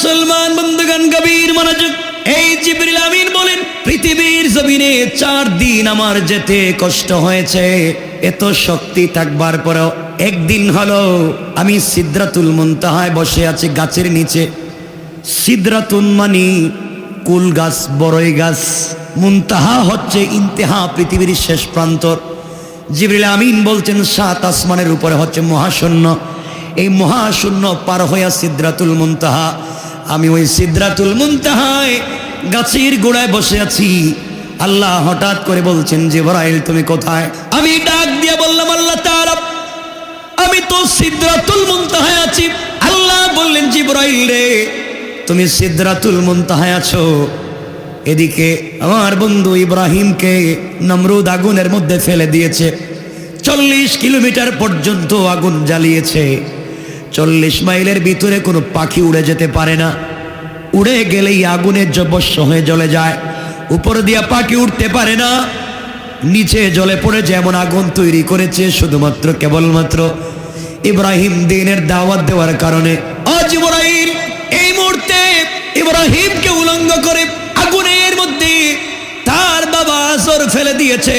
মুসলমান বন্ধুগান গভীর মনোযোগ। এই জিবরিল আমিন বলেন, পৃথিবীর জমিনে চার দিন আমার যেতে কষ্ট হয়েছে। এত শক্তি থাকবার পরেও একদিন হলো আমি সিদ্রাতুল মুনতাহায় বসে আছি গাছের নিচে। সিদ্রাতুন মানি, কুল গাছ বড়ই গাছ। মুনতাহা হচ্ছে ইন্তেহা পৃথিবীর শেষ প্রান্তর। জিবরিল আমিন বলছেন, সাত আসমানের উপরে হচ্ছে মহাশূন্য। এই মহাশূন্য পার হইয়া সিদ্রাতুল মুনতাহা আমি ওই সিদ্রাতুল মুনতাহায় গাছের গোড়ায় বসে আছি। আল্লাহ হঠাৎ করে বলছেন, জিবরাইল, তুমি কোথায়? আমি ডাক দিয়ে বললাম, আল্লাহ তাআলা, আমি তো সিদ্রাতুল মুনতাহায় আছি। আল্লাহ বললেন, জিবরাইল রে, তুমি সিদ্রাতুল মুনতাহায় আছো। এদিকে আমার বন্ধু ইব্রাহিমকে নমরুদ আগুনের মধ্যে ফেলে দিয়েছে। চল্লিশ কিলোমিটার পর্যন্ত আগুন জ্বালিয়েছে। চল্লিশ মাইলের ভিতরে কোনো পাখি উড়ে যেতে পারে না। উড়ে গেলেই আগুনের জবস্য হয়ে জ্বলে যায়। উপর দিয়া পাখি উঠতে পারে না। নিচে জলে পড়ে যেমন আগুন তৈরি করেছে শুধুমাত্র কেবলমাত্র ইব্রাহিম দিনের দাওয়াত দেওয়ার কারণে। আজ ইব্রাহিম এই মুহূর্তে ইব্রাহিমকে উলঙ্গ করে আগুনের মধ্যে তার বাবা আজর ফেলে দিয়েছে।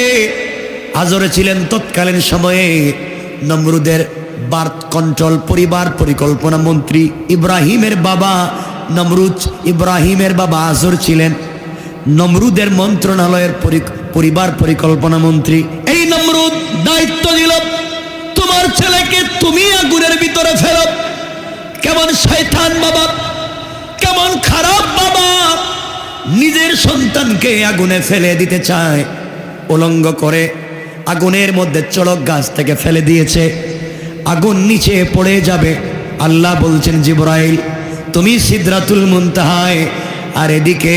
আজরে ছিলেন তৎকালীন সময়ে নমরুদের বার্থ কন্ট্রোল, পরিবার পরিকল্পনা মন্ত্রী ইব্রাহিমের বাবা নমরুদ ইব্রাহিমের বাবা আজর ছিলেন। নমরুদের মন্ত্রণালয়ের পরিবার পরিকল্পনা মন্ত্রী, এই নমরুদ, দায়িত্ব দিল তোমার ছেলেকে তুমি আগুনের ভিতরে ফেরত কেমন শয়তান বাবা, কেমন খারাপ বাবা। নিজের সন্তানকে আগুনে ফেলে দিতে চায়, উলঙ্গ করে আগুনের মধ্যে চড়ক গাছ থেকে ফেলে দিয়েছে। আগুন নিচে পড়ে যাবে। আল্লাহ বলছেন, জিব্রাইল, তুমি সিদ্রাতুল মুনতাহায়, আর এদিকে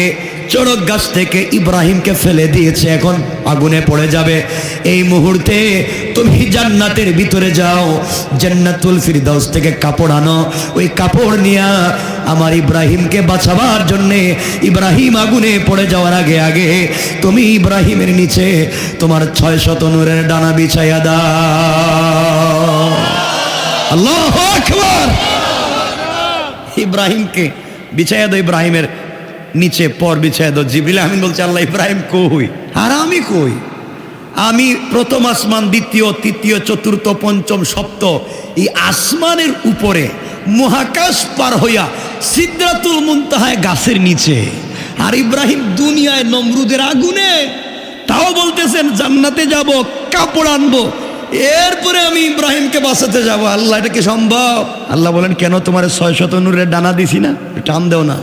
চড়ক গাছ থেকে ইব্রাহিমকে ফেলে দিয়েছে, এখন আগুনে পড়ে যাবে। এই মুহূর্তে তুমি জান্নাতের ভিতরে যাও, জান্নাতুল ফিরদাউস থেকে কাপড় আনো। ওই কাপড় নিয়া আমার ইব্রাহিমকে বাঁচাবার জন্যে, ইব্রাহিম আগুনে পড়ে যাওয়ার আগে আগে তুমি ইব্রাহিমের নিচে তোমার ছয় শত নূরের ডানা বিছাইয়া দাও। ইব্রাহিমকে বিছাইয়া দো ইব্রাহিমের নিচে, পর বিছাইয়া দো জিবরিল আমিন বলছে, আল্লাহ ইব্রাহিম কই? আর আমি কই? আমি প্রথম আসমান, দ্বিতীয়, তৃতীয়, চতুর্থ, পঞ্চম সপ্ত এই আসমানের উপরে মহাকাশ পার হইয়া সিদ্ধাতুল মুনতাহায় গাছের নিচে। আর ইব্রাহিম দুনিয়ায় নমরুদের আগুনে। তাও বলতেছেন, জান্নাতে যাব, কাপড় আনব এরপরে আমি ইব্রাহিমকে বাঁচাতে যাব। আল্লাহ, এটা কি সম্ভব? আল্লাহ বলেন, কেন তোমার ছয় শত নূরের ডানা দিছি না? টান দেও না।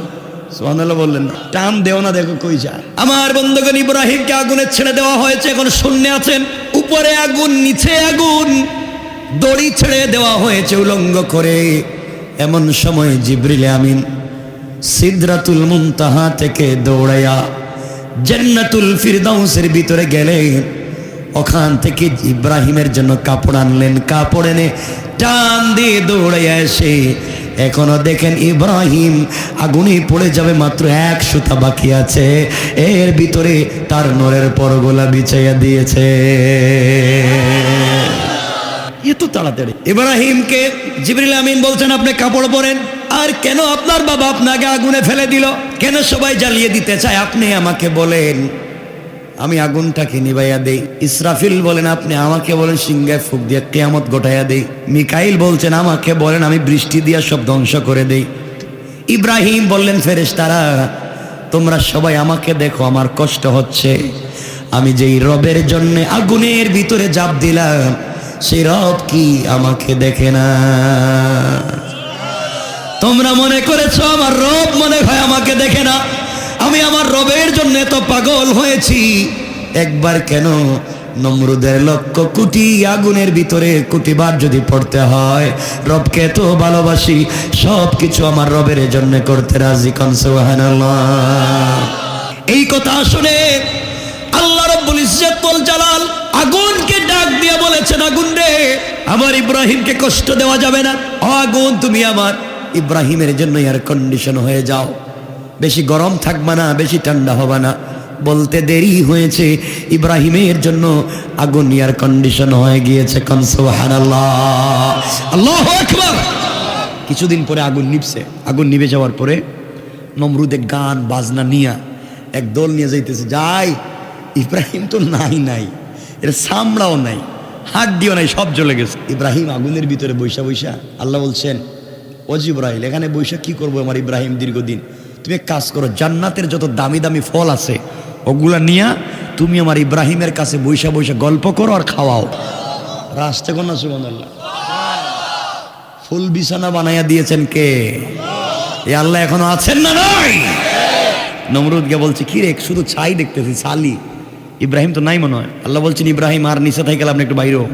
সোহানাল্লাহ বললেন টান দেও না, দেখো কই যায়। আমার বন্ধুগণ, ইব্রাহিমকে আগুনে ছেড়ে দেওয়া হয়েছে, এখন শূন্য আছেন। উপরে আগুন, নিচে আগুন, দড়ি ছেড়ে দেওয়া হয়েছে উলঙ্গ করে। এমন সময় জিবরিলে আমিন সিদ্রাতুল মুনতাহা থেকে দৌড়াইয়া জান্নাতুল ফিরদাউসের ভিতরে গেলেন। ওখান থেকে ইব্রাহিমের জন্য কাপড় আনলেন, কাপড় এনে টান দিয়ে দৌড়াইয়া এসে। এখনও দেখেন ইব্রাহিম আগুনে পড়ে যাবে, মাত্র এক সুতা বাকি আছে। এর ভিতরে তার নরের পরগোলা বিছাইয়া দিয়েছে। এত তাড়াতাড়ি। ইব্রাহিমকে জিবরিল আমিন বলছেন, আপনি কাপড় পরেন। আর কেন আপনার বাবা আপনাকে আগুনে ফেলে দিল? কেন সবাই জ্বালিয়ে দিতে চায়? আপনি আমাকে বলেন। আমি আগুনটাকে নিবাইয়া দেই। ইসরাফিল বলেন, আপনি আমাকে বলেন, সিংহায় ফুক দিয়ে কেয়ামত গোটাইয়া দেই। মিকাইল বলছেন, আমাকে বলেন, আমি বৃষ্টি দিয়া সব ধ্বংস করে দেই। ইব্রাহিম বললেন ফেরেশ তারা তোমরা সবাই আমাকে দেখো, আমার কষ্ট হচ্ছে। আমি যেই রবের জন্য আগুনের ভিতরে জাপ দিলাম সেই রব কি আমাকে দেখে না? তোমরা মনে করেছ, আমার রব মনে হয় আমাকে দেখে না? আমি আমার রবের জন্য তো পাগল হয়েছি। একবার কেন নমরুদের লক্ষ কোটি আগুনের ভিতরে কোটিবার যদি পড়তে হয়, রবকে তো ভালোবাসি সব কিছু আমার রবের জন্য করতে রাজি এই কথা শুনে আল্লাহ রব্বুল ইজ্জতুল জালাল আগুনকে ডাক দিয়ে বলেছেন, আগুন রে, আমার ইব্রাহিমকে কষ্ট দেওয়া যাবে না। আগুন তুমি আমার ইব্রাহিমের জন্য এয়ার কন্ডিশন হয়ে যাও। বেশি গরম থাকবা না, বেশি ঠান্ডা হবে না। বলতে দেরি হয়েছে, ইব্রাহিমের জন্য আগুন এয়ার কন্ডিশন হয়ে গিয়েছে আল্লাহু কিছুদিন পরে আগুন নিভছে। আগুন নিভে যাওয়ার পরে নমরুদে গান, বাজনা নিয়া এক দল নিয়ে যাইতেছে, যাই, ইব্রাহিম তো নাই নাই। এর সামড়াও নাই, হাত দিও নাই, সব জ্বলে গেছে। ইব্রাহিম আগুনের ভিতরে বৈশা বৈশা আল্লাহ বলছেন অজি ইব্রাহিম এখানে বৈশা কি করব আমার ইব্রাহিম দীর্ঘদিন? তুমি কাজ করো, জান্নাতের যত দামি দামি ফল আছে, ওগুলা নিয়া তুমি আমার ইব্রাহিমের কাছে বৈশা বৈশা গল্প করো আর খাওয়াও। রাস্তা কন্যা সুমন ফুল বিছানা বানাইয়া দিয়েছেন কে? এ আল্লাহ এখনও আছেন না নাই? নমরুদকে বলছে, কি রে, শুধু ছাই দেখতেছি, ছালি। ইব্রাহিম তো নাই মনে হয়। আল্লাহ বলছেন, ইব্রাহিম, আর নিচে থেকে আপনি একটু বাইরে হও।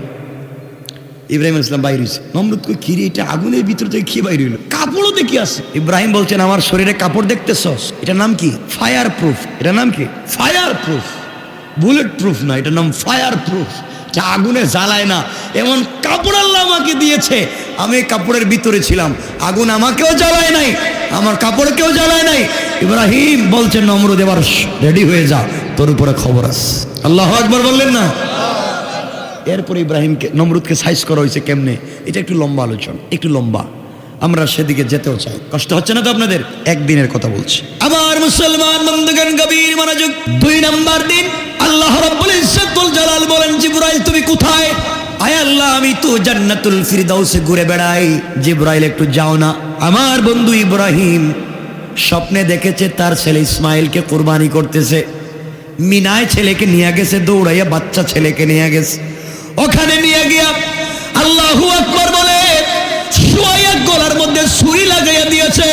ইব্রাহিম ইসলাম বাইরে হয়েছে নমরুদ কই কি রে এটা আগুনের ভিতর থেকে কি বাইরে হইল। কাপড়ও দেখি আছে। ইব্রাহিম বলছেন, আমার শরীরে কাপড় দেখতেছস এটার নাম কি? ফায়ার প্রুফ এটার নাম কি? ফায়ার প্রুফ বুলেট প্রুফ না, এটার নাম ফায়ার প্রুফ যা আগুনে জ্বালায় না। এমন কাপড় আল্লাহ আমাকে দিয়েছে। আমি কাপড়ের ভিতরে ছিলাম। আগুন আমাকেও জ্বালায় নাই, আমার কাপড়কেও জ্বালায় নাই। ইব্রাহিম বলছেন, নমরুদ, এবার রেডি হয়ে যা। তোর উপরে খবর আস আল্লাহ একবার বললেন না? এরপরে ইব্রাহিমকে, নমরুদকে সাইজ করা হয়েছে কেমনে? এটা একটু লম্বা আলোচনা, একটু লম্বা। আমরা সেদিকে যেতেও চাই। কষ্ট হচ্ছে না তো আপনাদের? একদিনের কথা বলছি। আবার মুসলমান বন্ধুগণ, গভীর মনোযোগ। দুই নাম্বার দিন, আল্লাহ রাব্বুল ইজ্জতুল জালাল বলেন, জিবরাইল, তুমি কোথায়? আয় আল্লাহ, আমি তো জান্নাতুল ফিরদাউসে ঘুরে বেড়াই। জিবরাইল, একটু যাও না। আমার বন্ধু ইব্রাহিম স্বপ্নে দেখেছে তার ছেলে ইসমাইলকে কোরবানি করতেছে। মিনায় ছেলেকে নিয়ে গেছে, দৌড়াইয়া বাচ্চা ছেলেকে নিয়ে গেছে। ওখানে নিয়ে গিয়া আল্লাহু আকবর বলে শুয়াইয়া গলার মধ্যে ছুরি লাগাইয়া দিয়েছে।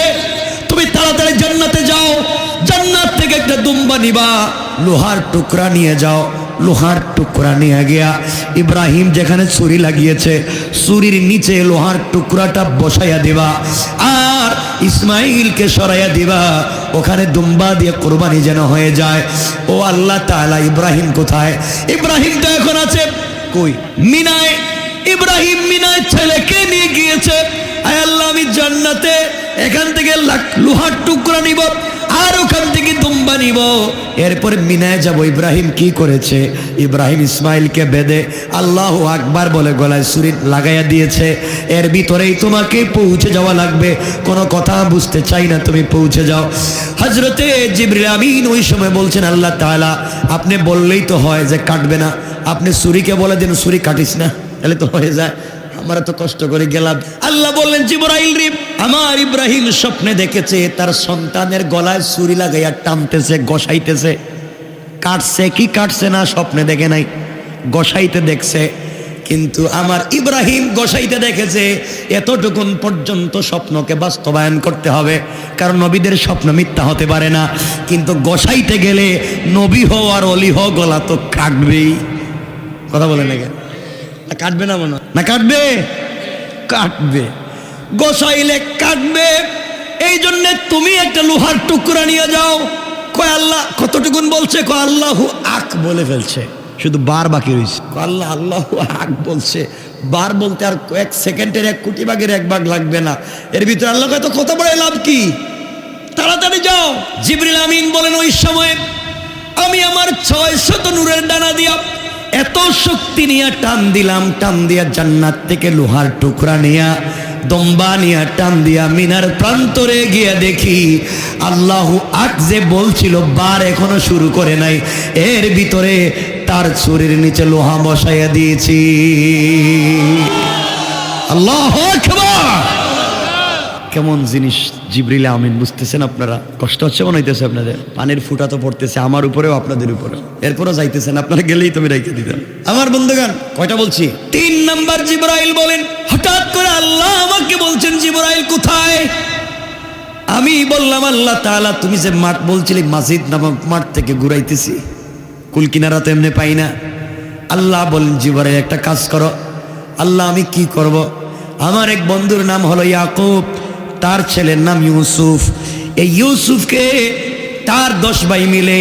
তুমি তাড়াতাড়ি জান্নাতে যাও। জান্নাত থেকে একটা দুম্বা নিবা। লোহার টুকরা নিয়ে যাও। লোহার টুকরা নিয়ে গিয়া ইব্রাহিম যেখানে ছুরি লাগিয়েছে, ছুরির নিচে লোহার টুকরাটা বসাইয়া দিবা। আর ইসমাইলকে সরাইয়া দিবা। ওখানে দুম্বা দিয়ে কোরবানি যেন হয়ে যায়। ও আল্লাহ তাআলা ইব্রাহিম কোথায়? ইব্রাহিম তো এখন আছে। কই? মিনায়, ইব্রাহিম মিনায় ছেলেকে নিয়ে গিয়েছে। আয় আল্লাহ, আমি জান্নাতে এখান থেকে লোহার টুকরা নিব। আর ওখান থেকে দুম্বা নিব। এরপরে মিনায় যাব। ইব্রাহিম কি করেছে? ইব্রাহিম ইসমাইলকে বেদে আল্লাহ আকবার বলে গলায় সুরি লাগাইয়া দিয়েছে। এর ভিতরেই তোমাকে পৌঁছে যাওয়া লাগবে। কোনো কথা বুঝতে চাই না, তুমি পৌঁছে যাও। হজরতে জিবরিল আমিন ওই সময় বলছেন, আল্লাহ তাআলা, আপনি বললেই তো হয় যে কাটবে না। আপনি সুরিকে বলে দিন, সুরি কাটিস না, তাহলে তো হয়ে যায়। আমরা তো কষ্ট করে গেলাম। আল্লাহ বললেন, জিবরাইল রে, আমার ইব্রাহিম স্বপ্নে দেখেছে, তার সন্তানের গলায় ছুরি লাগাইয়া টানতেছে, গসাইতেছে। কাটছে কি কাটছে না স্বপ্নে দেখে নাই। গসাইতে দেখছে, কিন্তু আমার ইব্রাহিম গসাইতে দেখেছে, এতটুকুন পর্যন্ত স্বপ্নকে বাস্তবায়ন করতে হবে, কারণ নবীদের স্বপ্ন মিথ্যা হতে পারে না। কিন্তু গসাইতে গেলে নবী হো আর অলি হো গলা তো কাটবেই। কথা বলে? না কাটবে না মনে না কাটবে? কাটবে। গোসাইলে কাটবে। এই জন্য তুমি একটা লোহার টুকরা নিয়ে যাও। কয় আল্লাহ, কতটুকুন বলছে? কয় আল্লাহ আক বলে ফেলছে। শুধু বার বাকি রয়েছে। আল্লাহ আল্লাহ আক বলছে। বার বলতে আর কয়েক সেকেন্ডের, এক কোটি ভাগের এক ভাগ লাগবে না। এর ভিতরে আল্লাহ কয়, তো কত বড় লাভ কি? তাড়াতাড়ি যাও। জিবরিল আমিন বলেন, ওই সময় আমি আমার ছয় শত নূরের ডানা দিয়া এত শক্তি নিয়ে টান দিলাম, টান দিয়া জান্নাত থেকে লোহার টুকরা নিয়া, দম্বা নিয়া টান দিয়া মিনার প্রান্তরে গিয়ে দেখি, আল্লাহ আক যে বলছিল, বার এখনও শুরু করে নাই। এর ভিতরে তার ছুরির নিচে লোহা বসাইয়া দিয়েছি। আল্লাহ আকবার! কেমন জিনিস জিবরিলে আমিন বুঝতেছেন আপনারা? কষ্ট হচ্ছে মনে হইতেছে আপনাদের। পানির ফুটা তো পড়তেছে, আমার উপরেও আপনাদের উপরে এরপরও যাইতেছেন, আপনারা গেলেই তুমি রেখে দিতেন আমার বন্ধুগান কয়টা বলছি? তিন নাম্বার জিবরাইল বলেন, হঠাৎ করে আল্লাহ আমাকে বলছেন, জিবরাইল, কোথায়? আমি বললাম, আল্লাহ তাআলা, তুমি যে মাঠ বলছিলে মাসিদ নামক মাঠ থেকে ঘুরাইতেছি। কুল কিনারা তো এমনি পাই না। আল্লাহ বলেন, জিবরাইল, একটা কাজ করো। আল্লাহ, আমি কি করব? আমার এক বন্ধুর নাম হলো ইয়াকুব। তার ছেলের নাম ইউসুফ। এই ইউসুফকে তার দশ ভাই মিলে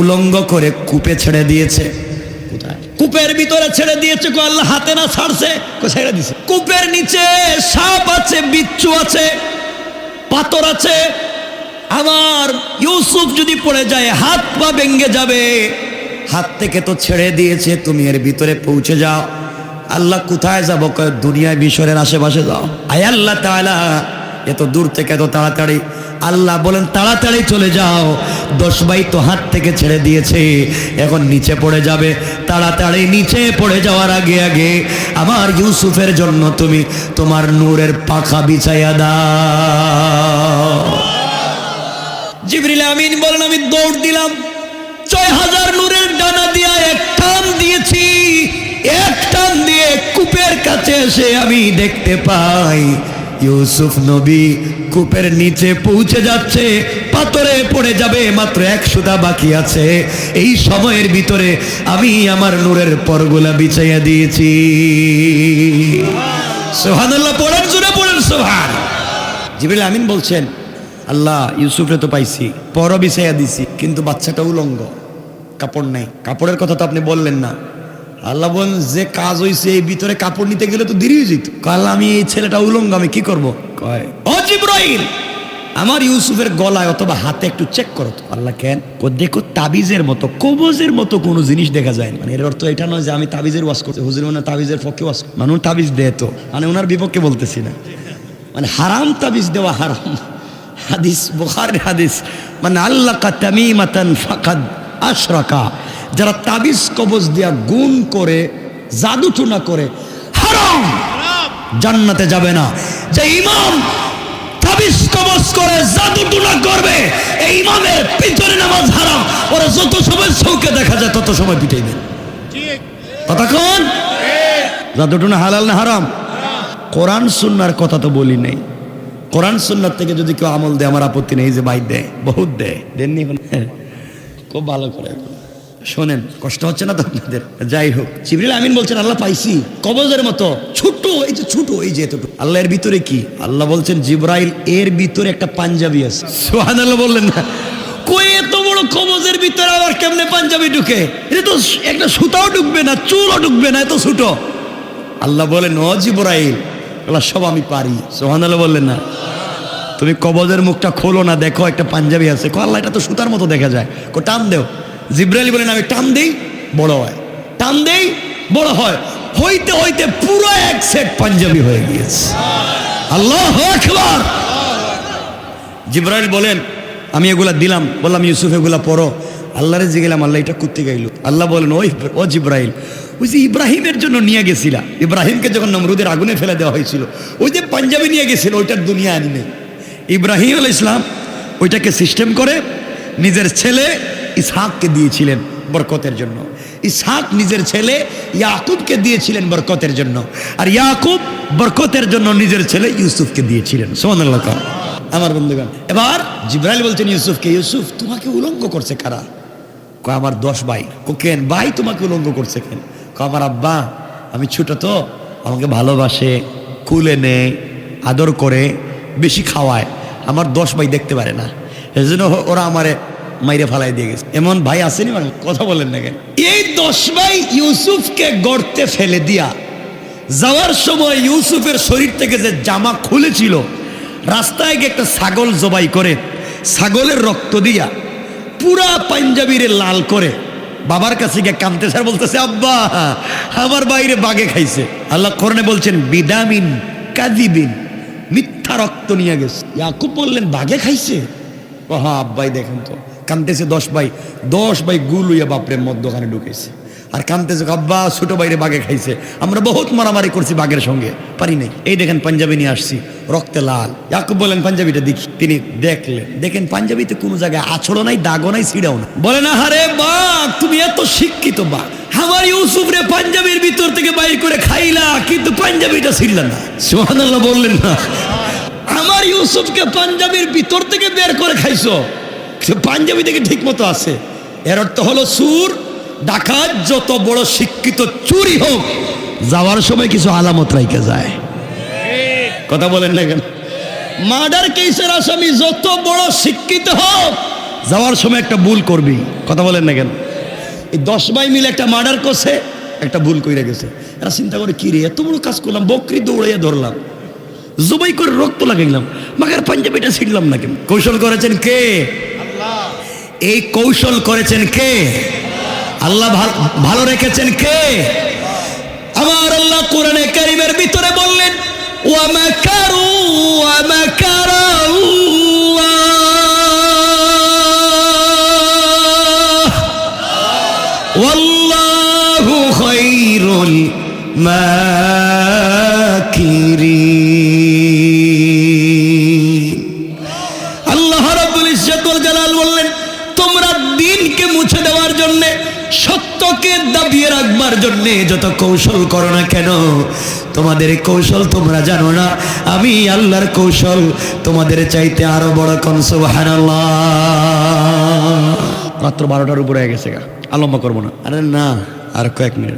উলঙ্গ করে কূপে ছেড়ে দিয়েছে। কূপের ভিতরে ছেড়ে দিয়েছে কো আল্লাহ হাতে না ছাড়ছে? ছেড়ে দিছে। কূপের নিচে সাপ আছে, বিচ্ছু আছে, পাথর আছে। আমার ইউসুফ যদি পড়ে যায়, হাত পা ভেঙ্গে যাবে। হাত থেকে তো ছেড়ে দিয়েছে, তুমি এর ভিতরে পৌঁছে যাও। আল্লাহ কোথায় যাব? দুনিয়ায় মিশরের আশেপাশে যাও। আয় আল্লাহ তাআলা এত দূর থেকে এত তাড়াতাড়ি। আল্লাহ বলেন, তাড়াতাড়ি চলে যাও। দশ ভাই তো হাত থেকে ছেড়ে দিয়েছে। এখন নিচে পড়ে যাবে। তাড়াতাড়ি নিচে পড়ে যাওয়ার আগে আগে আমার ইউসুফের জন্য তুমি তোমার নূরের পাখা বিছাইয়া দাও। আমিন বলেন, আমি দৌড় দিলাম। ছয় হাজার নূরের ডানা দিয়া এক টান দিয়েছি। এক টান দিয়ে কূপের কাছে এসে আমি দেখতে পাই। ইউসুফ নবী কূপের নিচে পৌঁছে যাচ্ছে, পাথরে পড়ে যাবে, মাত্র এক সুতা বাকি আছে। এই সময়ের ভিতরে আমি আমার নূরের পরগুলা বিছাইয়া দিয়েছি। সোহানুল্লাহ পড়েন জুড়ে পড়েন সোহান জিবরিল আমিন বলছেন, আল্লাহ ইউসুফরে তো পাইছি পর বিছাইয়া দিছি, কিন্তু বাচ্চাটা উলঙ্গ, কাপড় নাই। কাপড়ের কথা তো আপনি বললেন না। আল্লাহ যে কাজ হইছে এই ভিতরে কাপড় নিতে গেলে তো দেরি যেত। কাল আমি এই ছেলেটা উলঙ্গ, আমি কি করব? কয় আমার ইউসুফের গলায় অথবা হাতে একটু চেক করো তো। আল্লাহ কেন? ও দেখো, তাবিজের মতো, কবজের মতো কোনো জিনিস দেখা যায় মানে এর অর্থ এটা নয় যে আমি তাবিজের ওয়াশ করছি। হুজুর মানে তাবিজের পক্ষে ওয়াশ মানে উনি তাবিজ দেয় তো। মানে ওনার বিপক্ষে বলতেছি না। মানে হারাম তাবিজ দেওয়া হারাম। হাদিস, বুখারের হাদিস মানে আল্লাহ তামিমাতান ফাকাদ আশরাকা। যারা তাবিজ, কবজ দিয়া গুণ করে জাদু টুনা করে, হারাম! জান্নাতে যাবে না। যে ইমাম তাবিজ, কবজ করে জাদু টুনা করবে, এই ইমামের পিছনে নামাজ হারাম। ওরা যত সময় চৌকে দেখা যায়, তত সময় পিটাইবে কতক্ষণ জাদু টুনা হালাল না হারাম? কোরআন, সুন্নার কথা তো বলি নাই। কোরআন, সুন্নার থেকে যদি কেউ আমল দেয়, আমার আপত্তি নেই যে ভাই দেয়, বহুত দেয়। দেননি? এখন? খুব ভালো করে। শোনেন, কষ্ট হচ্ছে না তো আপনাদের? যাই হোক, জিবরিল আমিন বলছেন, আল্লাহ পাইছি, কবজের মতো ছোট এই যে ছোট, এই যে এতটুকু। আল্লাহ এর ভিতরে কি? আল্লাহ বলছেন, জিব্রাইল এর ভিতরে একটা পাঞ্জাবি আছে। সোহান আল্লাহ বললেন না। কই, এত বড় কবজের ভিতরে আবার কেমনে পাঞ্জাবি ঢুকে? এটা তো একটা সুতাও ঢুকবে না, চুলও ঢুকবে না, এত ছোট। আল্লাহ বলেন, ও জিব্রাইল, এগুলো সব আমি পারি। সোহান আল্লাহ বললেন না। তুমি কবজের মুখটা খোলো না, দেখো একটা পাঞ্জাবি আছে। আল্লাহ, এটা তো সুতার মতো দেখা যায়। কো টান দেও। জিব্রাইল বলেন, আমি টান দেই, বড় হয়। টান দেই, বড় হয়। হইতে হইতে পুরো এক সেট পাঞ্জাবি হয়ে গিয়েছে। আল্লাহ আকবার। জিব্রাইল বলেন, আমি এগুলা দিলাম। বললাম, ইউসুফ, এগুলা পড়ো। আল্লাহরে জিগেলাম আল্লাহ, এটা করতে গাইল। আল্লাহ বলেন, ওই, ও জিব্রাইল, ওই যে ইব্রাহিমের জন্য নিয়ে গেছিলা। ইব্রাহিমকে যখন নমরুদের আগুনে ফেলে দেওয়া হয়েছিল, ওই যে পাঞ্জাবি নিয়ে গেছিল, ওইটার দুনিয়া আনি নেই। ইব্রাহিম আল ইসলাম ওইটাকে সিস্টেম করে নিজের ছেলে ইসহাককে দিয়েছিলেন বরকতের জন্য। ইসহাক নিজের ছেলে, ইয়াকুবকে দিয়েছিলেন বরকতের জন্য। আর ইয়াকুব বরকতের জন্য নিজের ছেলে ইউসুফকে দিয়েছিলেন। সোমান আমার বন্ধুগণ, এবার জিব্রাইল বলছেন ইউসুফকে, ইউসুফ, তোমাকে উলঙ্গ করছে কারা? ক আমার দশ ভাই। ও কেন? ভাই তোমাকে উলঙ্গ করছে কেন? ক আমার আব্বা, আমি ছোট তো, আমাকে ভালোবাসে, কুলে নেয়, আদর করে, বেশি খাওয়ায়। আমার দশ ভাই দেখতে পারে না। এই জন্য ওরা আমারে মাইরে ফালাই দিয়ে গেছে। এমন ভাই আসেনি মানে কথা বলেন না কেন? এই দশ ভাই ইউসুফকে গর্তে ফেলে দিয়া যাওয়ার সময় ইউসুফের শরীর থেকে যে জামা খুলেছিল, রাস্তায় গিয়ে একটা ছাগল জবাই করে, ছাগলের রক্ত দিয়া পুরা পাঞ্জাবিরে লাল করে বাবার কাছে গিয়ে কামতে স্যার বলতেছে, আব্বা, আমার বাইরে বাগে খাইছে। আল্লাহ করনে বলছেন, বিদামিন কাদিবিন মিথ্যা রক্ত নিয়ে গেছে। ইয়াকুব বললেন, বাগে খাইছে? ও হ্যাঁ আব্বাই, দেখেন তো। কামতেছে দশ ভাই দশ ভাই গুল হইয়া বাপরে দোকানে ঢুকেছে আর কামতেছে আব্বা, ছোট বাইরে বাগে খাইছে। আমরা বহুত মারামারি করছি বাঘের সঙ্গে, পারি নাই। এই দেখেন পাঞ্জাবি নিয়ে আসছি, রক্তে লাল। ইয়াকুব বলেন, পাঞ্জাবিটা দেখি। তিনি দেখলেন। দেখেন, পাঞ্জাবিতে কোনো জায়গায় আছড়ো নাই, দাগও নাই, ছিড়াও না হারে বাঘ, তুমি এত শিক্ষিত বাঘ। আমার ইউসুফ রে পাঞ্জাবির ভিতর থেকে বাইর করে খাইলা, কিন্তু পাঞ্জাবিটা ছিড়লা না। সোহানাল্লাহ বললেন না। আমার ইউসুফকে পাঞ্জাবির ভিতর থেকে বের করে খাইছো। পাঞ্জাবি থেকে ঠিক মতো আছে। এর অর্থ হলো সুর, ডাকাত, যত বড় শিক্ষিত চুরি হোক, যাওয়ার সময় কিছু আলামত রাইকে যায়। কথা বলেন না কেন? মার্ডার কেসের আসামি যত বড় শিক্ষিত হোক, যাওয়ার সময় একটা ভুল করবি। কথা বলেন না কেন? এই দশ ভাই মিলে একটা মার্ডার করছে, একটা ভুল কইরা গেছে। এরা চিন্তা করে, কি রে, এত বড় কাজ করলাম, বকরি দৌড়াইয়া ধরলাম। জবাই করে রক্ত লাগাইলাম, মাগার পাঞ্জাবিটা ছিড়লাম না কেন? কৌশল করেছেন কে? এই কৌশল করেছেন কে? আল্লাহ ভালো রেখেছেন কে? আমার আল্লাহ কোরআনে কারিমের ভিতরে বললেন ওয়ামাকারু ওয়ামাকারাল্লাহ ওয়াল্লাহু খায়রুল মাকিরিন দাবিয়ে রাখবার জন্য যত কৌশল করো না কেন তোমাদের কৌশল তোমরা জানো না। আমি আল্লাহর কৌশল তোমাদের চাইতে আরও বড় কোন সুবহানাল্লাহ। মাত্র বারোটার উপরে হয়ে গেছে গা। আলম্বা করব না। আরে না আর কয়েক মিনিট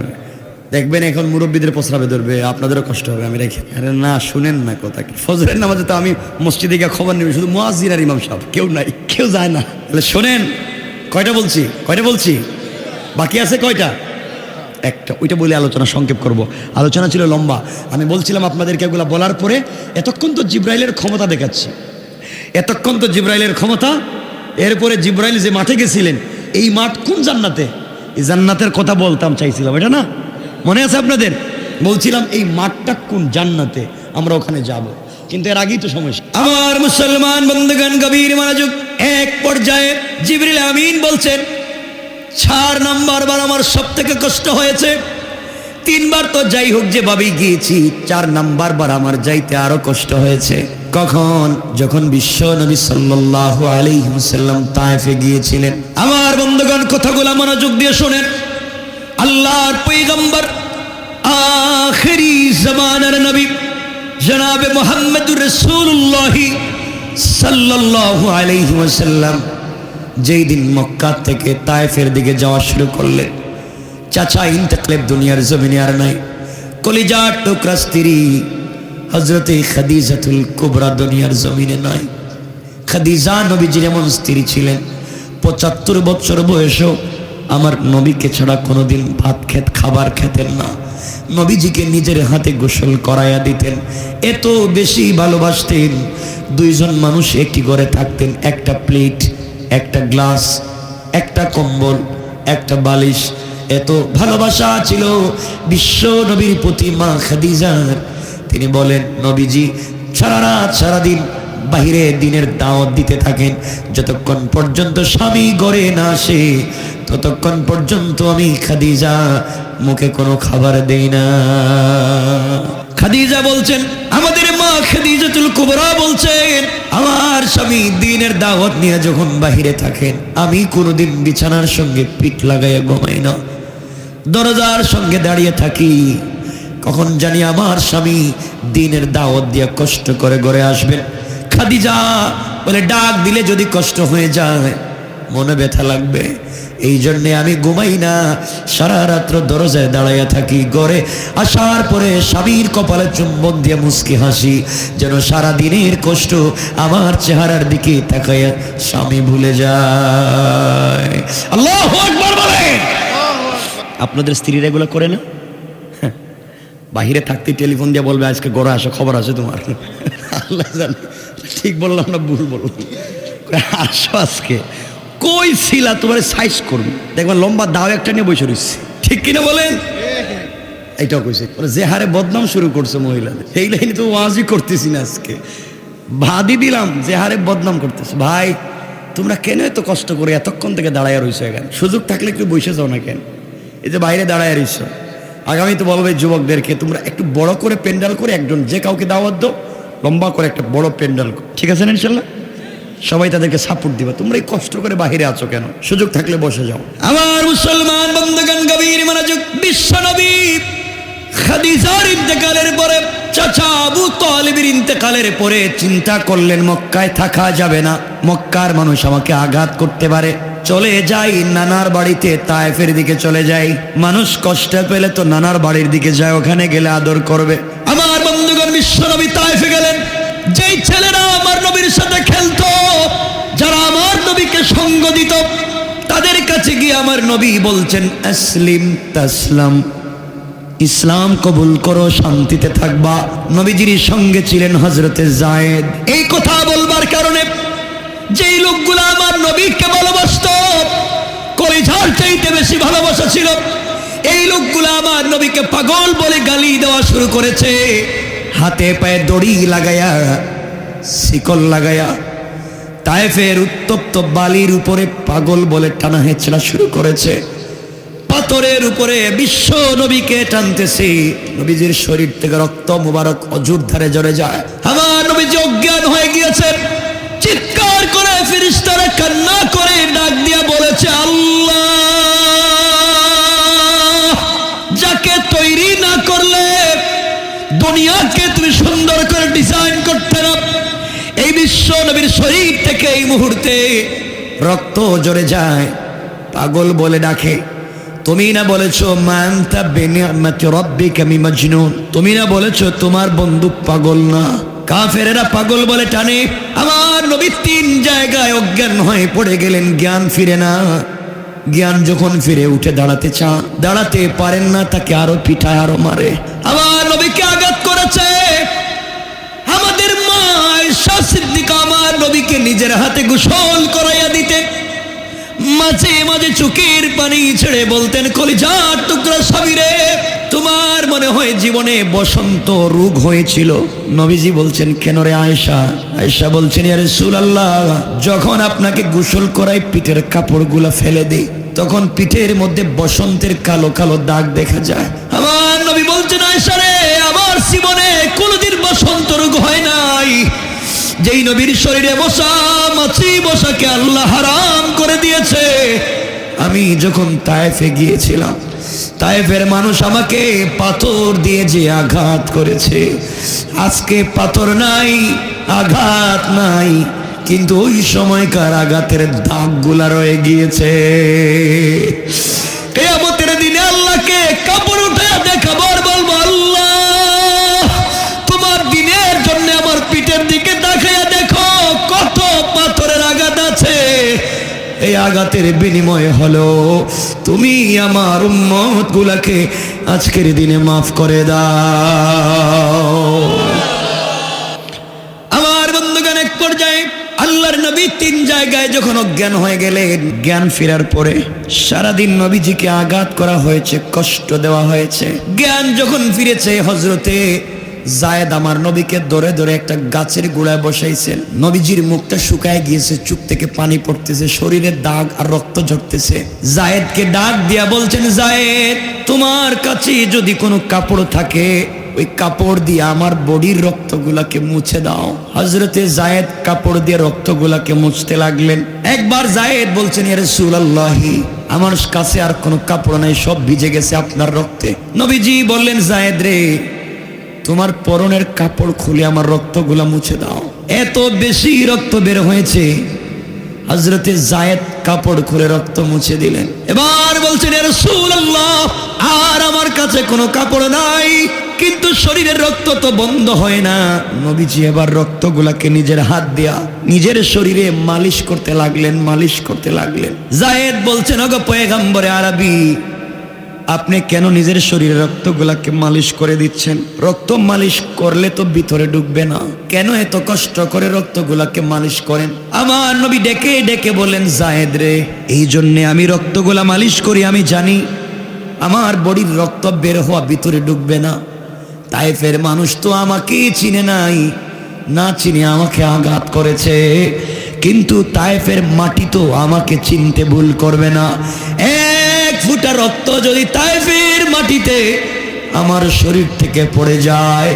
দেখবেন এখন মুরব্বীদের প্রস্রাবে ধরবে আপনাদেরও কষ্ট হবে আমি রেখে আরে না শুনেন না কথা কি। ফজরের নামাজে তো আমি মসজিদে গিয়ে খবর নেবে শুধু মুয়াজ্জিন আর ইমাম সাহেব কেউ নাই কেউ যায় না। তাহলে শোনেন কয়টা বলছি কয়টা বলছি? বাকি আছে কয়টা? একটা, ওইটা বলে আলোচনা, সংক্ষেপ করব। আলোচনা ছিল লম্বা। আমি বলছিলাম আপনাদেরকে এগুলো বলার পরে, এতক্ষণ তো জিব্রাইলের ক্ষমতা দেখাচ্ছি। এতক্ষণ তো জিব্রাইলের ক্ষমতা, এরপরে জিব্রাইল যে মাঠে গেছিলেন, এই মাঠ কোন জান্নাতে? এই জান্নাতের কথা বলতাম, চাইছিলাম, এটা না? মনে আছে আপনাদের? বলছিলাম, এই মাঠটা কোন জান্নাতে? আমরা ওখানে যাব। কিন্তু এর আগেই তো সমস্যা আমার মুসলমান বন্ধুগান গভীর মনোযোগ, এক পর্যায়ে জিবরিল আমিন বলছেন চার নাম্বার বার আমার সব থেকে কষ্ট হয়েছে। তিনবার তো যাই হোক যে ভাবে গিয়েছি, চার নাম্বার বার আমার যাইতে আরও কষ্ট হয়েছে। কখন? যখন বিশ্ব নবী সাল্লাল্লাহু আলাইহি ওয়াসাল্লাম তায়েফে গিয়েছিলেন। আমার বন্ধুগণ, কথাগুলো মনোযোগ দিয়ে শোনেন। আল্লাহর পয়গম্বর আখেরি জামানার নবী, জনাবে মোহাম্মদুর রাসূলুল্লাহি সাল্লাল্লাহু আলাইহি ওয়াসাল্লাম। যেই দিন মক্কা থেকে তায়েফের দিকে যাওয়া শুরু করলেন চাচা ইন্তেকলেব দুনিয়ার জমিনে আর নাই, কলিজার টুকরা স্ত্রী হজরতে খাদিজাতুল কুবরা দুনিয়ার জমিনে নয় খাদিজা নবীজির এমন স্ত্রী ছিলেন, পঁচাত্তর বছর বয়সেও আমার নবীকে ছাড়া কোনোদিন ভাত খেত, খাবার খেতেন না। নবীজিকে নিজের হাতে গোসল করাইয়া দিতেন, এত বেশি ভালোবাসতেন। দুইজন মানুষ একটি ঘরে থাকতেন, একটা প্লেট একটা গ্লাস, একটা কম্বল, একটা বালিশ, এত ভালোবাসা ছিল বিশ্ব নবীর প্রতি মা খাদিজার। তিনি বলেন, নবীজি সারা রাত সারাদিন বাহিরে দিনের দাওয়াত দিতে থাকেন। যতক্ষণ পর্যন্ত স্বামী গড়ে না আসে, ততক্ষণ পর্যন্ত আমি খাদিজা মুখে কোনো খাবার দেই না। খাদিজা বলছেন, আমাদের মা খাদিজাতুল কুবরা বলছেন, আমার স্বামী দিনের দাওয়াত নিয়ে যখন বাহিরে থাকেন, আমি কোনোদিন বিছানার সঙ্গে পিঠ লাগাইয়া ঘুমাই না। দরজার সঙ্গে দাঁড়িয়ে থাকি। কখন জানি আমার স্বামী দিনের দাওয়াত দিয়ে কষ্ট করে ঘরে আসবেন। খাদিজা বলে, ডাক দিলে যদি কষ্ট হয়ে যায় মনে ব্যথা লাগবে। এই জন্যে আমি ঘুমাই না। সারা রাত্র দরজায় দাঁড়াইয়া থাকি গড়ে আসার পরে স্বামীর কপালে চুম্বন দিয়ে মুসকি হাসি, যেন সারা দিনের কষ্ট আমার চেহারার দিকে তাকাইয়া স্বামী ভুলে যায়। আল্লাহ আপনাদের স্ত্রীরা এগুলো করে না? হ্যাঁ। বাহিরে থাকতে টেলিফোন দিয়ে বলবে, আজকে গড়ে আসো, খবর আছে তোমার। আল্লাহ জানে। ঠিক বললাম না ভুল বললাম। আসো আজকে। কই ছিলা তোমার সাইজ করব? দেখবেন লম্বা দাও একটা নিয়ে বসে রয়েছে ঠিক কিনা বলেন? এইটাও কইছে যে হারে বদনাম শুরু করছে মহিলাদের, এই লাইনে তো ওয়াজই করতেছি না আজকে। ভাদি দিলাম, যে হারে বদনাম করতেছে, ভাই, তোমরা কেন এত কষ্ট করে এতক্ষণ থেকে দাঁড়ায় রয়েছো এখানে? সুযোগ থাকলে একটু বসে যাও না কেন? এই যে বাইরে দাঁড়ায় রয়েছো আগামী তো বলবে যুবকদেরকে তোমরা একটু বড় করে প্যান্ডেল করে একজন যে কাউকে দাওয়াত দাও, লম্বা করে একটা বড় প্যান্ডেল ঠিক আছে না ইনশাল্লাহ? সবাই তাদেরকে সাপোর্ট দিবে। তোমরা এই কষ্ট করে বাহিরে আছো কেন? সুযোগ থাকলে বসে যাও। আমার মুসলমান বন্ধুগণ, গভীর মনোযোগ, বিশ্ব নবী খাদিজার ইন্তেকালের পরে, চাচা আবু তালিবের ইন্তেকালের পরে চিন্তা করলেন, মক্কায় থাকা যাবে না। মক্কার মানুষ আমাকে আঘাত করতে পারে। চলে যাই, নানার বাড়িতে তায়েফের দিকে চলে যাই। মানুষ কষ্ট পেলে তো নানার বাড়ির দিকে যায়, ওখানে গেলে আদর করবে। আমার বন্ধুগণ, বিশ্ব নবী তায়েফে গেলেন। যেই ছেলেরা আমার নবীর সাথে খেলতো, যারা আমার নবীকে সঙ্গ দিত, তাদের কাছে গিয়ে আমার নবী বলছেন, আসলিম তাসলাম, ইসলাম কবুল করো, শান্তিতে থাকবা। নবীজির সঙ্গে ছিলেন হজরতে জায়েদ। এই কথা বলবার কারণে যেই লোকগুলো আমার নবীকে ভালোবাসত কলিঝার চাইতে বেশি ভালোবাসা ছিল, এই লোকগুলো আমার নবীকে পাগল বলে গালি দেওয়া শুরু করেছে। হাতে পায়ে দড়ি লাগায়া, শিকল লাগায়া, তায়েফের উত্তপ্ত বালির উপরে পাগল বলে টানা হেঁচড়া শুরু করেছে। পাথরের উপরে বিশ্ব নবীকে টানতেছি। নবীজির শরীর থেকে রক্ত মুবারক অজুর ধারে জড়ে যায়। আমার নবীজি অজ্ঞান হয়ে গিয়েছে। চিৎকার করে ফিরিস্তারা কান্না করে ডাক দিয়া বলেছে, আল্লাহ! দুনিয়াকে তুমি সুন্দর করে ডিজাইন করতে না। এই বিশ্ব নবীর শরীর থেকে এই মুহূর্তে রক্ত জড়ে যায়, পাগল বলে ডাকে। তুমি না বলেছ, মানতা বেনিয়ামতি রব্বিকা আমি মজনুন তুমি না বলেছ, তোমার বন্ধু পাগল না। কাফেরেরা পাগল বলে টানে। আমার নবী তিন জায়গায় অজ্ঞান হয়ে পড়ে গেলেন, জ্ঞান ফিরে না। জ্ঞান যখন ফিরে উঠে দাঁড়াতে চান, দাঁড়াতে পারেন না, তাকে আরও পিঠায় আরও মারে। আমার নবীকে আঘাত করেছে আমাদের মা ঈশা সিদ্দিকা আমার নবীকে নিজের হাতে গোসল করাইয়া দিতে মাঝে মাঝে চোখের পানি ছেড়ে বলতেন, কলিজার টুকরা সাবিরে তোমার মনে হয় জীবনে বসন্ত রোগ হয়েছিল? নবীজি বলছেন, কেন রে আয়েশা? আয়েশা বলছেন আরে আল্লাহ যখন আপনাকে গোসল করাই পিঠের কাপড়গুলো ফেলে দিই, তখন পিঠের মধ্যে বসন্তের কালো কালো দাগ দেখা যায়। আমার নবী বলছেন, আয়েশা রে, আমার জীবনে কোনোদিন বসন্ত রোগ হয় নাই। যেই নবীর শরীরে বসা মাছি বসাকে আল্লাহ হারাম করে দিয়েছে। আমি যখন তায়েফে গিয়েছিলাম, তায়েফের মানুষ আমাকে পাথর দিয়ে যে আঘাত করেছে। আজকে পাথর নাই, আঘাত নাই, কিন্তু ওই সময়কার আঘাতের দাগগুলা রয়ে গিয়েছে। কেয়ামতের দিনে আল্লাহকে কাপড় উঠে দেখাবো এই আঘাতের বিনিময় হলো। তুমি আমার উম্মত গুলাকে আজকের দিনে মাফ করে দাও। আমার এক পর্যায়ে আল্লাহর নবী তিন জায়গায় যখন অজ্ঞান হয়ে গেলেন, জ্ঞান ফেরার পরে সারাদিন নবীজিকে আঘাত করা হয়েছে, কষ্ট দেওয়া হয়েছে। জ্ঞান যখন ফিরেছে হজরতে জায়েদ আমার নবীকে ধরে ধরে একটা গাছের গোড়ায় বসাইছেন নবীজির মুখটা শুকায় গিয়েছে, চুপ থেকে পানি পড়তেছে, শরীরে দাগ আর রক্ত ঝরতেছে। জায়েদকে ডাক দিয়া বলছেন, জায়েদ, তোমার কাছে যদি কোনো কাপড় থাকে, ওই কাপড় দিয়ে আমার বডির রক্তগুলাকে মুছে দাও। হজরতে জায়েদ কাপড় দিয়ে রক্তগুলাকে মুছতে লাগলেন। একবার জায়েদ বলছেন ইয়ারে সুলাল্লাহি আমার কাছে আর কোনো কাপড় নাই, সব ভিজে গেছে আপনার রক্তে। নবীজি বললেন, জায়েদ রে তোমার পরনের কাপড় খুলে আমার রক্তগুলা মুছে দাও। এত বেশি রক্ত বের হয়েছে হজরতে জায়েদ কাপড় খুলে রক্ত মুছে দিলেন। এবার বলছেন আর আমার কাছে কোনো কাপড় নাই, কিন্তু শরীরের রক্ত তো বন্ধ হয় না। নবীজি এবার রক্তগুলাকে নিজের হাত দিয়া নিজের শরীরে মালিশ করতে লাগলেন, মালিশ করতে লাগলেন। জায়েদ বলছেন, ওগো পয়গাম্বরে আরবি আপনি কেন নিজের শরীরে রক্তগুলাকে মালিশ করে দিচ্ছেন? রক্ত মালিশ করলে তো ভিতরে ঢুকবে না। কেন এত কষ্ট করে রক্তগুলাকে মালিশ করেন? আমার নবী ডেকে ডেকে বলেন জায়েদ রে, এই জন্যে আমি রক্তগুলা মালিশ করি, আমি জানি আমার বডির রক্ত বের হওয়া ভিতরে ঢুকবে না। তাইফের মানুষ তো আমাকেই চিনে নাই, না চিনে আমাকে আঘাত করেছে। কিন্তু তাইফের মাটি তো আমাকে চিনতে ভুল করবে না। এক ফুটা রক্ত যদি তাইফের মাটিতে আমার শরীর থেকে পড়ে যায়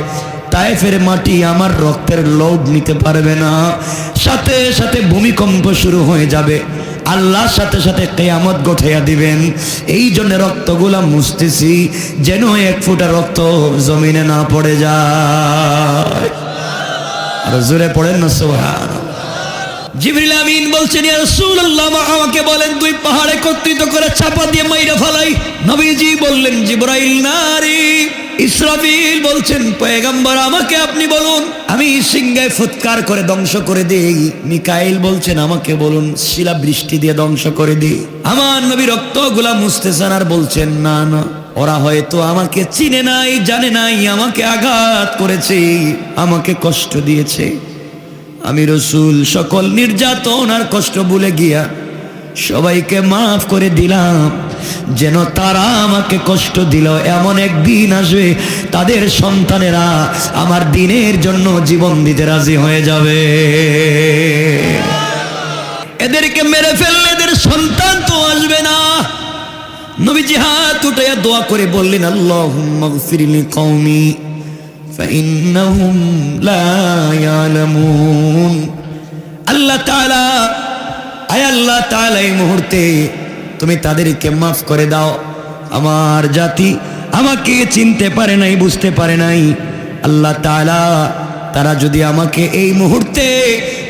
তাইফের মাটি আমার রক্তের লোড নিতে পারবে না। সাথে সাথে ভূমিকম্প শুরু হয়ে যাবে। আল্লাহর সাথে সাথে কেয়ামত গোঠাইয়া দিবেন। এই জন্য রক্তগুলা মুছতেছি, যেন এক ফুটা রক্ত জমিনে না পড়ে যায়। আর জোরে পড়েন না সোহান জিবরিল আমিন বলছেন আমাকে বলেন, দুই পাহাড়ে একত্রিত করে চাপা দিয়ে মাইরা ফেলাই। নবীজি বললেন, জিবরাইল নারী, ইসরাফিল বলছেন, পয়গাম্বর আমাকে আপনি বলুন, আমি সিংহায় ফুৎকার করে ধ্বংস করে দেই। মিকাইল বলছেন, আমাকে বলুন শিলা বৃষ্টি দিয়ে ধ্বংস করে দিই। আমার নবী রক্তগুলা মুছতেছেন আর বলছেন, না না, ওরা হয়তো আমাকে চিনে নাই, জানে নাই, আমাকে আঘাত করেছে, আমাকে কষ্ট দিয়েছে। আমি রসুল, সকল নির্যাতন আর কষ্ট ভুলে গিয়া সবাইকে মাফ করে দিলাম। যেন তারা আমাকে কষ্ট দিল, এমন একদিন আসবে তাদের সন্তানেরা আমার দিনের জন্য জীবন দিতে রাজি হয়ে যাবে। এদেরকে মেরে ফেললে এদের সন্তান তো আসবে না। নবীজি হাত উঠাইয়া দোয়া করে বললেন, আল্লাহুম্মা গফিরলি আল্লাহ তাআলা আল্লাহ তাআলা, এই মুহূর্তে তুমি তাদেরকে মাফ করে দাও। আমার জাতি আমাকে চিনতে পারে নাই, বুঝতে পারে নাই। আল্লাহ তাআলা, তারা যদি আমাকে এই মুহূর্তে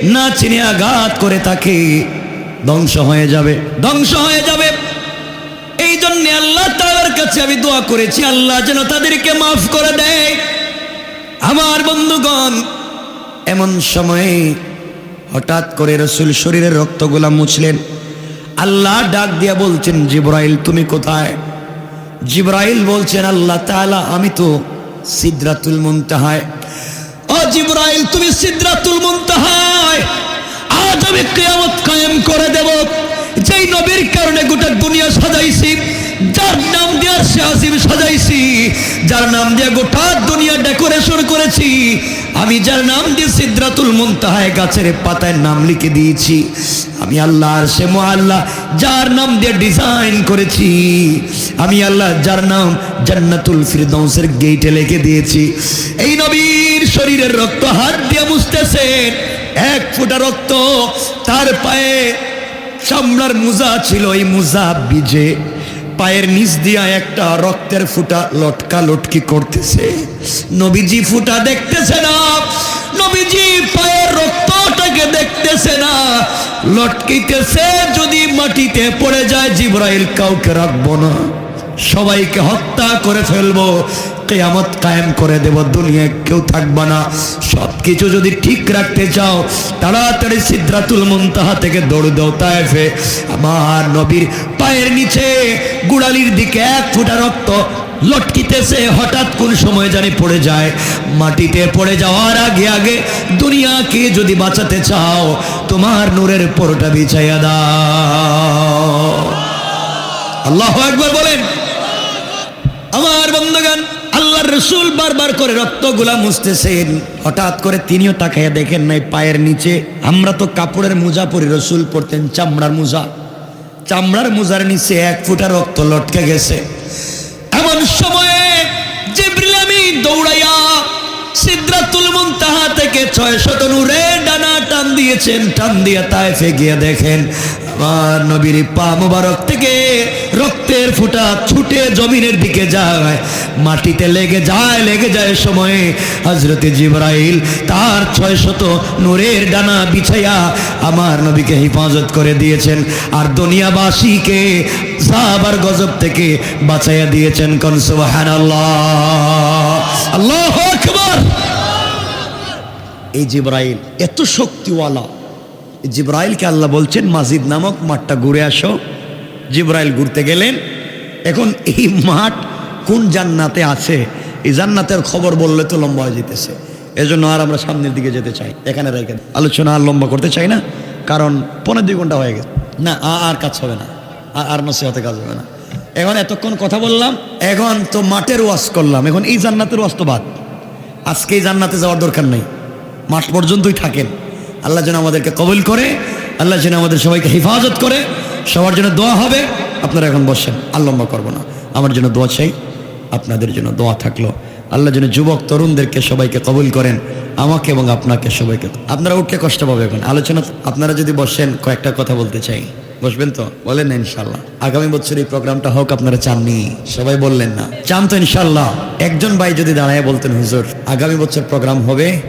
না চিনে আঘাত করে থাকে, ধ্বংস হয়ে যাবে, ধ্বংস হয়ে যাবে। এই জন্য আল্লাহ তালার কাছে আমি দোয়া করেছি, আল্লাহ যেন তাদেরকে মাফ করে দেয়। আমার বন্ধুগণ, এমন সময়ে হঠাৎ করে রসুল শরীরের রক্তগুলা মুছলেন। আল্লাহ ডাক দিয়া বলছেন, জিব্রাইল, তুমি কোথায়? জিব্রাইল বলছেন, আল্লাহ তাআলা, আমি তো সিদরাতুল মুনতাহায়। ও জিব্রাইল, তুমি সিদরাতুল মুনতাহায়। আজ আমি কিয়ামত কায়েম করে দেব। যেই নবীর কারণে গোটা দুনিয়া সাজাইছি যার নাম দিয়ে সে আসিম সাজাইছি, যার নাম দিয়ে গোটা দুনিয়া ডেকোরেশন করেছি, আমি যার নাম দিয়ে সিদ্রাতুল মুনতাহায় গাছের পাতায় নাম লিখে দিয়েছি। আমি আল্লাহর সে আল্লাহ যার নাম দিয়ে ডিজাইন করেছি। আমি আল্লাহ যার নাম জান্নাতুল ফিরদৌসের গেইটে লিখে দিয়েছি। এই নবীর শরীরের রক্ত হাত দিয়ে মুছতেছেন এক ফোঁটা রক্ত তার পায়ে চামড়ার মুজা ছিল, এই মুজা বিজে পায়ের নিচ দিয়া একটা রক্তের ফুটা লটকা লটকি করতেছে। নবীজি ফুটা দেখতেছে না। নবীজি পায়ের রক্তটাকে দেখতেছে না। লটকিতেছে, যদি মাটিতে পড়ে যায় জিব্রাইল কাউকে রাখব না। সবাইকে হত্যা করে ফেলব। কেয়ামত কায়েম করে দেব, দুনিয়ায় কেউ থাকবে না। সব কিছু যদি ঠিক রাখতে চাও, তাড়াতাড়ি সিদ্ধাতুল মুনতাহা থেকে দৌড় দাও তাইফে আমার নবীর পায়ের নিচে গুড়ালির দিকে এক ফোঁটা রক্ত লটকিতেছে, হঠাৎ কোন সময় জানি পড়ে যায়। মাটিতে পড়ে যাওয়ার আগে আগে দুনিয়াকে যদি বাঁচাতে চাও, তোমার নূরের পরোটা বিছাইয়া দাও। আল্লাহ একবার বলেন। আমার বন্ধুগান আল্লাহর রসুল বারবার করে রক্তগুলা মুছতেছেন। হঠাৎ করে তিনিও তাকাইয়া দেখেন নাই, পায়ের নিচে। আমরা তো কাপড়ের মোজা পরি, রসুল পরতেন চামড়ার মোজা। চামড়ার মোজার নিচে এক ফুটা রক্ত লটকে গেছে। এমন সময়ে জিব্রিল আমি দৌড়াইয়া সিদ্রাতুল মুনতাহা থেকে ছয় শত নূরে ডানা টান দিয়েছেন, টান দিয়ে তাইফে গিয়ে দেখেন, আমার নবীর পা মোবারক থেকে রক্তের ফুটা ছুটে জমিনের দিকে যায়। মাটিতে লেগে যায় লেগে যায় সময়ে হজরতে জিব্রাইল তার ছয় শত নূরের ডানা বিছাইয়া আমার নবীকে হেফাজত করে দিয়েছেন আর দুনিয়াবাসীকে সাহাবার গজব থেকে বাঁচাইয়া দিয়েছেন কোন সুবহানাল্লাহ। আল্লাহু আকবার। এই জিব্রাইল এত শক্তিওয়ালা। জিব্রাইলকে আল্লাহ বলছেন, মাজিদ নামক মাঠটা ঘুরে আসো। জিব্রাইল ঘুরতে গেলেন। এখন এই মাঠ কোন জান্নাতে আছে? এই জান্নাতের খবর বললে তো লম্বা হয়ে যেতেছে। এজন্য আর আমরা সামনের দিকে যেতে চাই, এখানে রেখে। আলোচনা আর লম্বা করতে চাই না, কারণ পনেরো দুই ঘণ্টা হয়ে গেছে। না আর কাজ হবে না। আর আর নসিহতে কাজ হবে না। এখন এতক্ষণ কথা বললাম, এখন তো মাঠের ওয়াজ করলাম। এখন এই জান্নাতের ওয়াজ তো বাদ। আজকে এই জান্নাতে যাওয়ার দরকার নেই। মাঠ পর্যন্তই থাকেন। আল্লাহ যেন আমাদেরকে কবুল করে, আল্লাহ যেন আমাদের সবাইকে হেফাজত করে। সবার জন্য দোয়া হবে। আপনারা এখন বসেন, আর লম্বা করব না। আমার জন্য দোয়া চাই, আপনাদের জন্য দোয়া থাকল। আল্লাহ যেন যুবক, তরুণদেরকে সবাইকে কবুল করেন, আমাকে এবং আপনাকে সবাইকে। আপনারা উঠলে কষ্ট পাবে এখন। আলোচনা, আপনারা যদি বসেন, কয়েকটা কথা বলতে চাই। বসবেন তো? বলেন না ইনশাল্লাহ আগামী বছর এই প্রোগ্রামটা হোক, আপনারা চাননি। সবাই বললেন না। চান তো ইনশাল্লাহ একজন ভাই যদি দাঁড়ায় বলতেন, হুজুর, আগামী বছর প্রোগ্রাম হবে